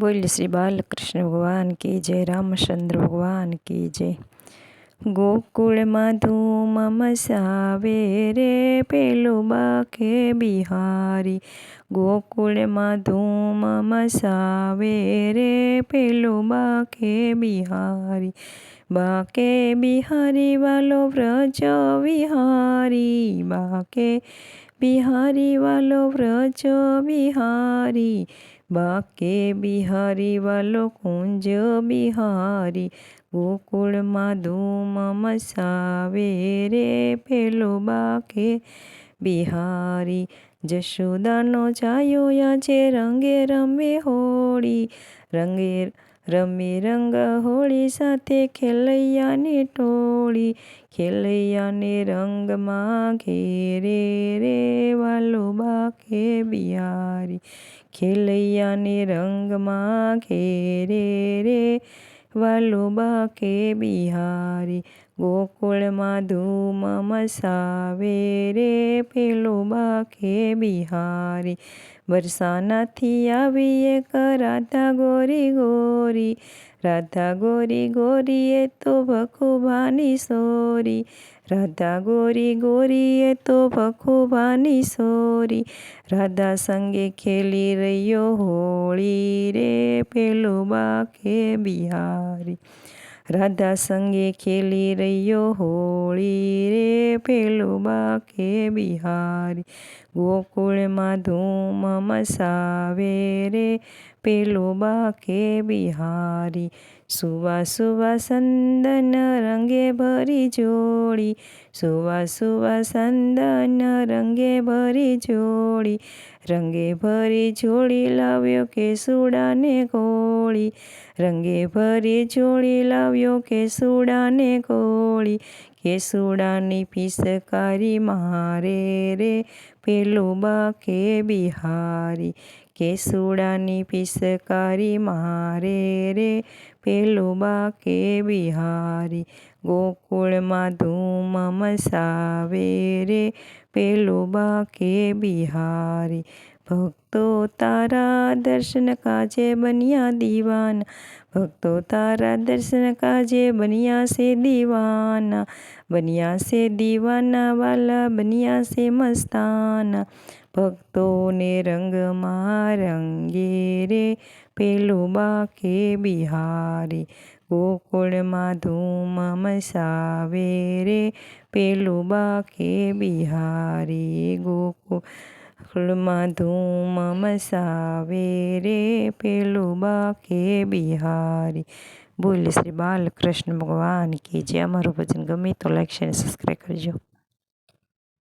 બોલ શ્રી બાલકૃષ્ણ ભગવાન કી જય, રામચંદ્ર ભગવાન કી જય. ગોકુળમાં ધૂમ મસાવે રે પેલું બાકે બિહારી. ગોકુળમાં ધૂમ મસાવે રે પેલું બાકે બિહારી. બાકે બિહારી વાલો વ્રજ વિહારી. બાકે બિહારી વાલો વ્રજ વિહારી. બાકે બિહારી વાલો કુંજ બિહારી ગોકુળમાં ધૂમ મસાવે રે પેલો બાકે બિહારી, જશોદાનો ચાયો આજે રંગે રમે હોળી, રંગે રમે રંગ હોળી સાથે ખેલૈયાને ટોળી, ખેલૈયાને રંગમાં ઘેરે રે વાલો બાકે બિહારી ખેલૈયાને રંગમાં ઘેરે રે વાલો બાકે બિહારી ગોકુળમાં ધૂમ મસાવે રે પેલો બાકે બિહારી. વરસાનાથી આવીએ રાધા ગોરી ગોરી. રાધા ગોરી ગોરીએ તો ભખુભાની સોરી. રાધા ગોરી ગોરીએ તો ભખુભાની સોરી. રાધા સંગે ખેલી રહ્યો હોળી રે પેલો બાકે બિહારી. રાધા સંગે ખેલી રહ્યો હોળી રે, પેલું બાકે બિહારી. ગોકુળમાં ધૂમ મસાવે રે, પેલું બાકે બિહારી. સુવા સુવા સંદન રંગે ભરી જોડી, સુવા સુવા સંદન રંગે ભરી જોડી. રંગે ભરી જોડી લાવ્યો કેસુડાને કોળી રંગે ભરી જોડી લાવ્યો કેસુડાને કોળી કેસુડાની પિસકારી મારે રે પેલું બાકે બિહારી. કેસુડાની પિસકારી મારે રે પેલું બાકે બિહારી. ગોકુળમાં ધૂમ મસાવે રે, પેલું બાકે બિહારી. ભક્તો તારા દર્શન કાજે બન્યા દીવાના, ભક્તો તારા દર્શન કાજે બન્યા સે દીવાના, બન્યા સે દીવાના વાલા, બન્યા સે મસ્તાના. ભક્તોને રંગમાં રંગે રે, પેલું બાકે બિહારી. ગોકુળમાં ધૂમ મસાવે રે પેલું બાકે બિહારી ગોકુળમાં ધૂમ મસાવે રે પેલું બાકે બિહારી બોલ શ્રી બાલકૃષ્ણ ભગવાન કી જે અમારું ભજન ગમે તો લાઈક શેર સબસ્ક્રાઈબ કરજો